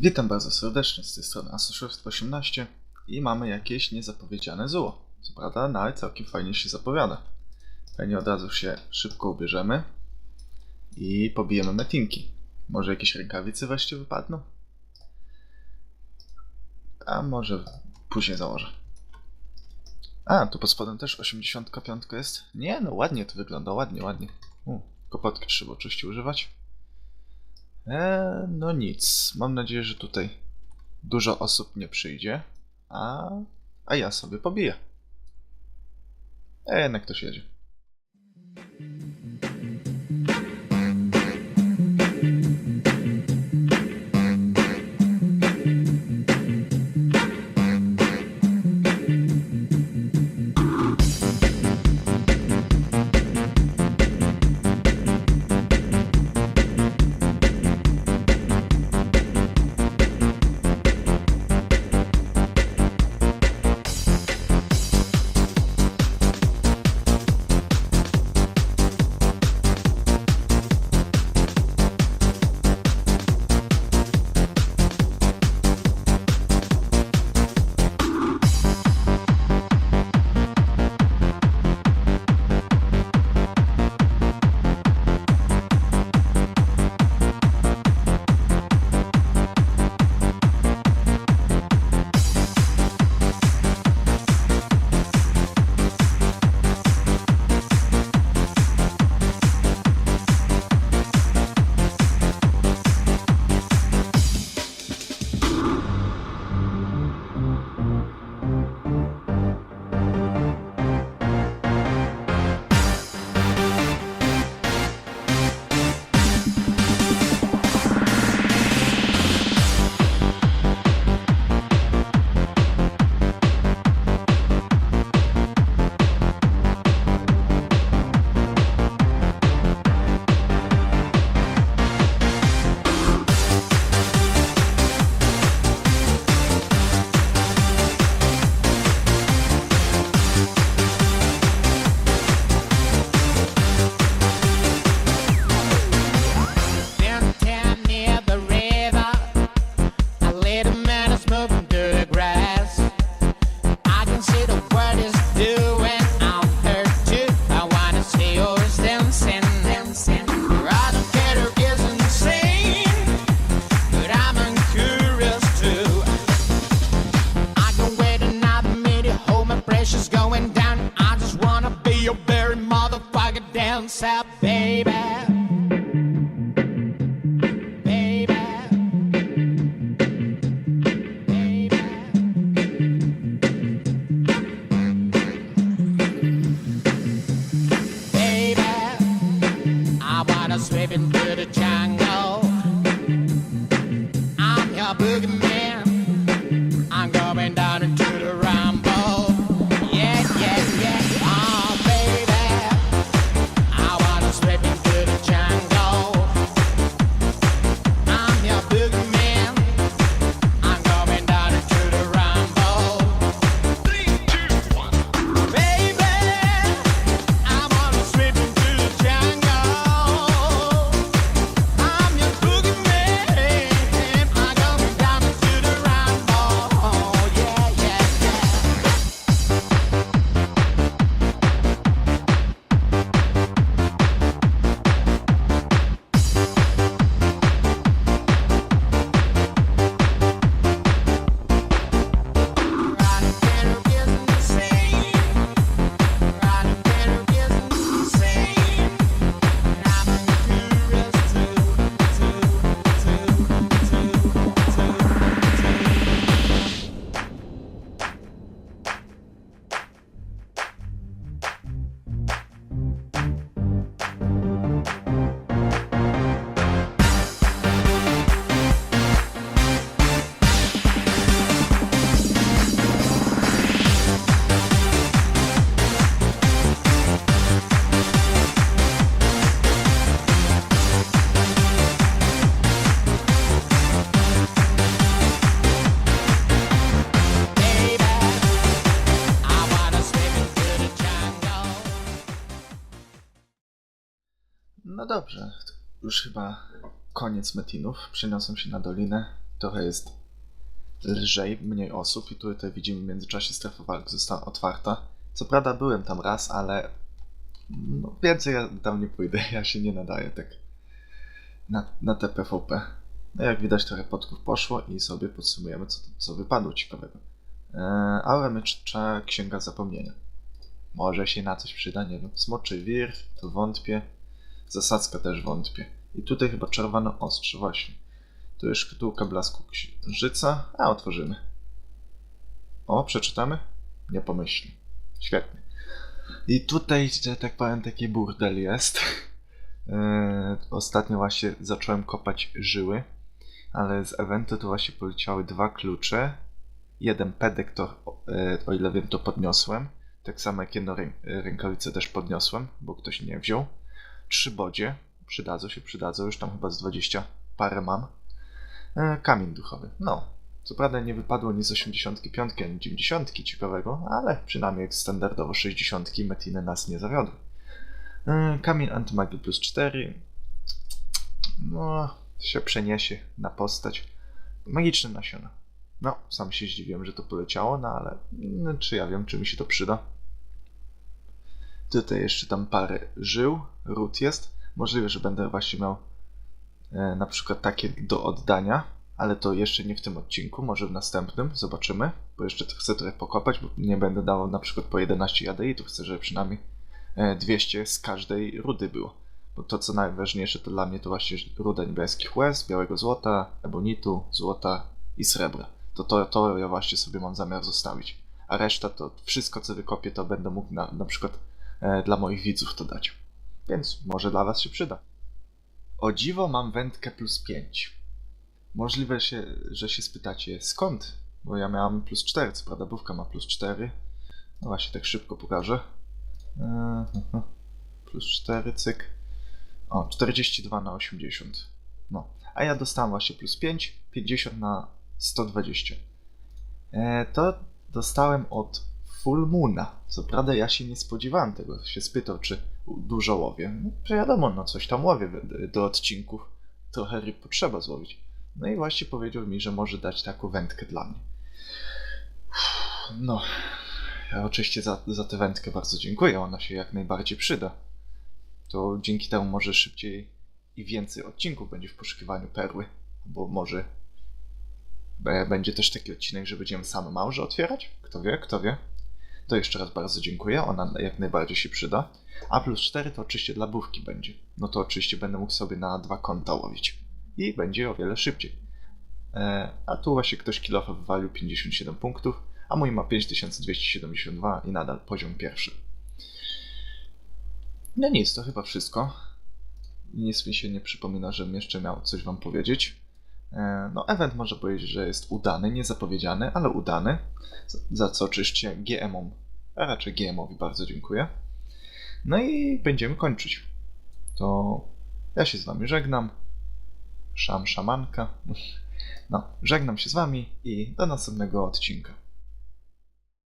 Witam bardzo serdecznie z tej strony Asushift18 i mamy jakieś niezapowiedziane zło. Co prawda nawet całkiem fajnie się zapowiada. Fajnie od razu się szybko ubierzemy i pobijemy metinki. Może jakieś rękawice wreszcie wypadną? A może później założę. A, tu pod spodem też 85 jest? Nie, no ładnie to wygląda, ładnie, ładnie. U, kopotki trzeba oczywiście używać. Eee, no nic. Mam nadzieję, że tutaj dużo osób nie przyjdzie, a, a ja sobie pobiję. E, jednak ktoś jedzie. Dobrze, już chyba koniec metinów. Przeniosłem się na dolinę trochę jest lżej, mniej osób i tutaj widzimy w międzyczasie strefa walk została otwarta. Co prawda byłem tam raz, ale no, więcej ja tam nie pójdę, ja się nie nadaję tak na, na te PvP. No jak widać trochę podków poszło i sobie podsumujemy co, co wypadło ciekawego. Eee, Aura Miecza Księga Zapomnienia. Może się na coś przyda, nie wiem. Smoczy wir, to wątpię. Zasadzka też wątpię. I tutaj chyba czerwone ostrze, właśnie. Tu jest szkatułka blasku księżyca. A, otworzymy. O, przeczytamy? Nie pomyśli. Świetnie. I tutaj, że tak powiem, taki burdel jest. Eee, Ostatnio właśnie zacząłem kopać żyły, ale z eventu to właśnie poleciały dwa klucze. Jeden pedek to, e, o ile wiem, to podniosłem. Tak samo jak jedno rę- rękawice też podniosłem, bo ktoś nie wziął. Trzy bodzie. Przydadzą się, przydadzą. Już tam chyba z 20 parę mam. E, Kamień duchowy. No. Co prawda nie wypadło nic z 85 ani 90 ciekawego, ale przynajmniej jak standardowo 60 Metiny nas nie zawiodły. E, Kamień antymagii plus 4. No, się przeniesie na postać. Magiczne nasiona. No, sam się zdziwiłem, że to poleciało, no ale no, czy ja wiem, czy mi się to przyda. Tutaj jeszcze tam parę żył, ród jest. Możliwe, że będę właśnie miał e, na przykład takie do oddania, ale to jeszcze nie w tym odcinku, może w następnym, zobaczymy, bo jeszcze chcę trochę pokopać, bo nie będę dawał na przykład po 11 jadei, to chcę, żeby przynajmniej e, 200 z każdej rudy było. Bo to co najważniejsze to dla mnie to właśnie ruda niebieskich łez, białego złota, ebonitu, złota i srebra. To, to, to ja właśnie sobie mam zamiar zostawić. A reszta to wszystko co wykopię to będę mógł na, na przykład e, dla moich widzów to dać. Więc może dla was się przyda. O dziwo mam wędkę plus 5. Możliwe, się, że się spytacie skąd? Bo ja miałem plus 4, co prawda bówka ma plus 4. No właśnie, tak szybko pokażę. Eee, plus 4, cyk. O, 42 na 80. No, a ja dostałem właśnie plus 5, 50 na 120. E, to dostałem od Full Moona. Co prawda ja się nie spodziewałem tego. Się spytał, czy dużo łowię. No, wiadomo, no coś tam łowię do- odcinków. Trochę ryb potrzeba złowić. No i właśnie powiedział mi, że może dać taką wędkę dla mnie. No, ja oczywiście za, za tę wędkę bardzo dziękuję. Ona się jak najbardziej przyda. To dzięki temu może szybciej i więcej odcinków będzie w poszukiwaniu perły. Bo może będzie też taki odcinek, że będziemy same małże otwierać. Kto wie, kto wie. To jeszcze raz bardzo dziękuję. Ona jak najbardziej się przyda. A plus 4 to oczywiście dla bówki będzie. No to oczywiście będę mógł sobie na dwa konta łowić. I będzie o wiele szybciej. E, a tu właśnie ktoś kilofa wywalił 57 punktów, a mój ma 5272 i nadal poziom pierwszy. No nic, to chyba wszystko. Nic mi się nie przypomina, żebym jeszcze miał coś wam powiedzieć. E, No, event może powiedzieć, że jest udany, niezapowiedziany, ale udany. Za- co oczywiście GM-om, a raczej GM-owi bardzo dziękuję. No i będziemy kończyć. To ja się z wami żegnam. Szam szamanka. No, żegnam się z wami i do następnego odcinka.